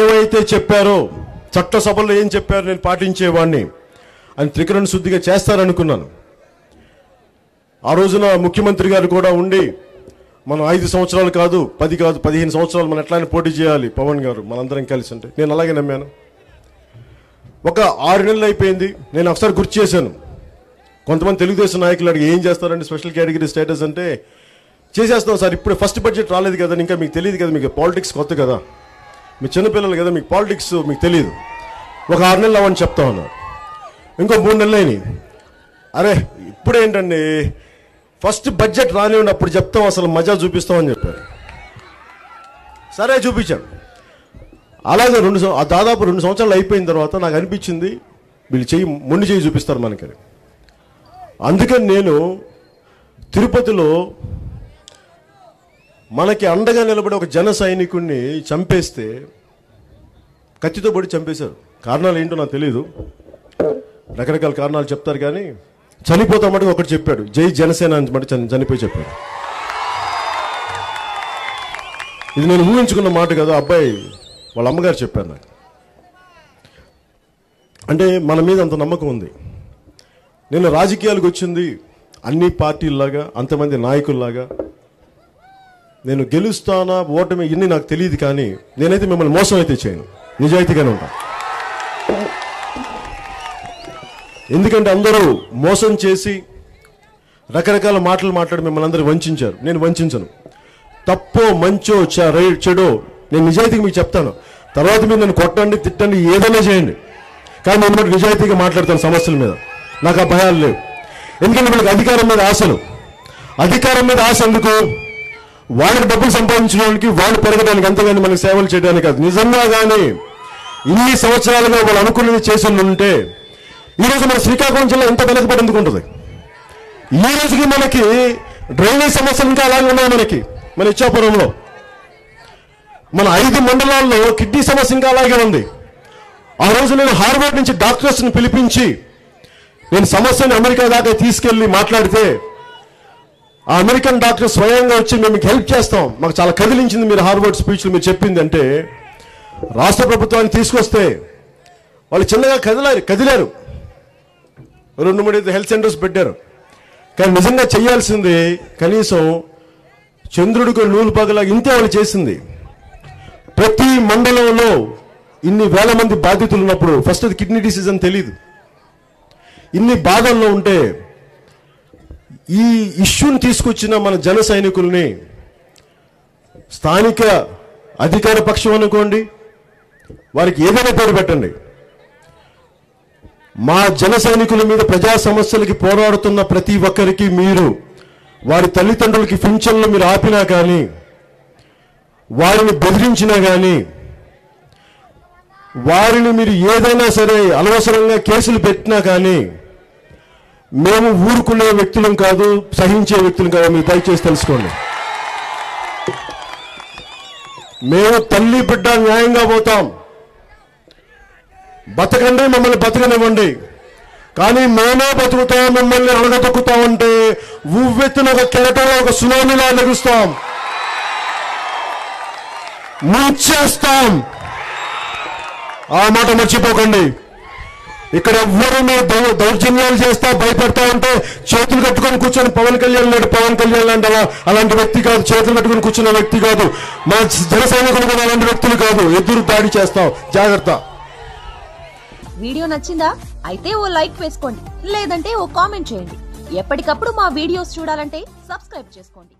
ఏవైతే చెప్పారో చట్టసభలో ఏం చెప్పారో నేను పాటించేవాడిని అని త్రికరణ శుద్ధిగా చేస్తారనుకున్నాను. ఆ రోజున ముఖ్యమంత్రి గారు కూడా ఉండి మనం ఐదు సంవత్సరాలు కాదు పది కాదు పదిహేను సంవత్సరాలు మనం ఎట్లా పోటీ చేయాలి పవన్ గారు మనందరం కలిసి అంటే నేను అలాగే నమ్మాను. ఒక ఆరు నెలలు అయిపోయింది. నేను ఒకసారి గుర్తు చేశాను. కొంతమంది తెలుగుదేశం నాయకులు అడిగి ఏం చేస్తారండి స్పెషల్ కేటగిరీ స్టేటస్ అంటే చేసేస్తాం సార్ ఇప్పుడు ఫస్ట్ బడ్జెట్ రాలేదు కదా ఇంకా మీకు తెలియదు కదా మీకు పాలిటిక్స్ కొత్త కదా. మీ చిన్నపిల్లలు కదా మీకు పాలిటిక్స్ మీకు తెలియదు. ఒక ఆరు నెలలు అవ్వని చెప్తా ఉన్నారు. ఇంకో మూడు నెలలు అయినాయి. అరే ఇప్పుడేంటండి? ఫస్ట్ బడ్జెట్ రానివ్వండి అప్పుడు చెప్తాం అసలు మజా చూపిస్తామని చెప్పారు. సరే చూపించాం అలాగే రెండు దాదాపు రెండు సంవత్సరాలు అయిపోయిన తర్వాత నాకు అనిపించింది వీళ్ళు చెయ్యి మొండి చెయ్యి చూపిస్తారు మనకి. అందుకని నేను తిరుపతిలో మనకి అండగా నిలబడే ఒక జన సైనికుడిని చంపేస్తే కత్తితో పడి చంపేశారు. కారణాలు ఏంటో నాకు తెలియదు రకరకాల కారణాలు చెప్తారు కానీ చనిపోతాం మటుకు ఒకటి చెప్పాడు. జై జనసేన అని మటు చని- చనిపోయి చెప్పాడు. ఇది నేను ఊహించుకున్న మాట కదా అబ్బాయి వాళ్ళ అమ్మగారు చెప్పారు నాకు. అంటే మన మీద అంత నమ్మకం ఉంది. నిన్న రాజకీయాలకు వచ్చింది అన్ని పార్టీల్లాగా అంతమంది నాయకుల్లాగా. నేను గెలుస్తానా ఓటమి ఇన్ని నాకు తెలియదు కానీ నేనైతే మిమ్మల్ని మోసం అయితే చేయను. నిజాయితీగానే ఉంటాను ఎందుకంటే అందరూ మోసం చేసి రకరకాల మాటలు మాట్లాడి మిమ్మల్ని అందరూ వంచారు. నేను వంచను. తప్పో మంచో చ- రై- చెడో నేను నిజాయితీగా మీకు చెప్తాను. తర్వాత మీరు నన్ను కొట్టండి తిట్టండి ఏదైనా చేయండి. కానీ నేను నిజాయితీగా మాట్లాడతాను సమస్యల మీద. నాకు ఆ భయాలు లేవు. ఎందుకంటే వాళ్ళకి అధికారం మీద ఆశలు. అధికారం మీద ఆశ ఎందుకు? వాళ్ళకి డబ్బులు సంపాదించడానికి వాళ్ళు పెరగడానికి అంతేగాని మనకి సేవలు చేయడానికి కాదు. నిజంగా కానీ ఇన్ని సంవత్సరాలుగా వాళ్ళు అనుకున్నది చేసి ఉంటే ఈరోజు మన శ్రీకాకుళం జిల్లా ఎంత వెనకబడి ఎందుకు ఉంటుంది? ఈ రోజుకి మనకి డ్రైనేజ్ సమస్యలు ఇంకా అలాగే ఉన్నాయి మనకి మన ఇచ్చాపురంలో. మన ఐదు మండలాల్లో కిడ్నీ సమస్య ఇంకా అలాగే ఉంది. ఆ రోజు నేను హార్వర్డ్ నుంచి డాక్టర్స్ని పిలిపించి నేను సమస్యను అమెరికా దాకా తీసుకెళ్ళి మాట్లాడితే ఆ అమెరికన్ డాక్టర్ స్వయంగా వచ్చి మేము మీకు హెల్ప్ చేస్తాం. మాకు చాలా కదిలించింది మీరు హార్వర్డ్ స్పీచ్లు మీరు చెప్పింది అంటే రాష్ట్ర ప్రభుత్వాన్ని తీసుకొస్తే వాళ్ళు చిన్నగా కదిలారు కదిలారు. రెండు మూడు ఐదు హెల్త్ సెంటర్స్ పెట్టారు. కానీ నిజంగా చేయాల్సింది కనీసం చంద్రుడికి నూలు పగలా ఇంతే వాళ్ళు చేసింది. ప్రతి మండలంలో ఇన్ని వేల మంది బాధితులు ఉన్నప్పుడు ఫస్ట్ అది కిడ్నీ డిసీజ్ అని తెలియదు ఇన్ని బాధల్లో ఉంటే ఈ ఇష్యూని తీసుకొచ్చిన మన జన సైనికుల్ని స్థానిక అధికార పక్షం అనుకోండి వారికి ఏదైనా పేరు పెట్టండి. మా జన సైనికుల మీద ప్రజా సమస్యలకి పోరాడుతున్న ప్రతి ఒక్కరికి మీరు వారి తల్లిదండ్రులకి పింఛన్లు మీరు ఆపినా కానీ వారిని బెదిరించినా కానీ వారిని మీరు ఏదైనా సరే అనవసరంగా కేసులు పెట్టినా కానీ మేము ఊరుకునే వ్యక్తులం కాదు సహించే వ్యక్తులం కాదు మీరు దయచేసి తెలుసుకోండి. మేము తల్లి బిడ్డ న్యాయంగా పోతాం. బతకండి మమ్మల్ని బతకనివ్వండి. కానీ మేమే బతుకుతాం మిమ్మల్ని అడగదొక్కుతామంటే ఉవ్వెత్తిన ఒక కెరటంలో ఒక సునామీలా లెగుస్తాం. ముంచేస్తాం ఆ మాట మర్చిపోకండి. ఇక్కడ ఎవ్వరూ మీరు దౌ- దౌర్జన్యాలు చేస్తా భయపడతా ఉంటే చేతులు కట్టుకొని కూర్చొని పవన్ కళ్యాణ్ లేడు. పవన్ కళ్యాణ్ లాంటి అలాంటి వ్యక్తి కాదు. చేతులు కట్టుకొని కూర్చున్న వ్యక్తి కాదు. మా జన సైనికులు కూడా అలాంటి వ్యక్తులు కాదు. ఎదురు దాడి చేస్తాం. జాగ్రత్త. వీడియో నచ్చిందా? అయితే ఓ లైక్ వేసుకోండి. లేదంటే ఓ కామెంట్ చేయండి. ఎప్పటికప్పుడు మా వీడియోస్ చూడాలంటే సబ్స్క్రైబ్ చేసుకోండి.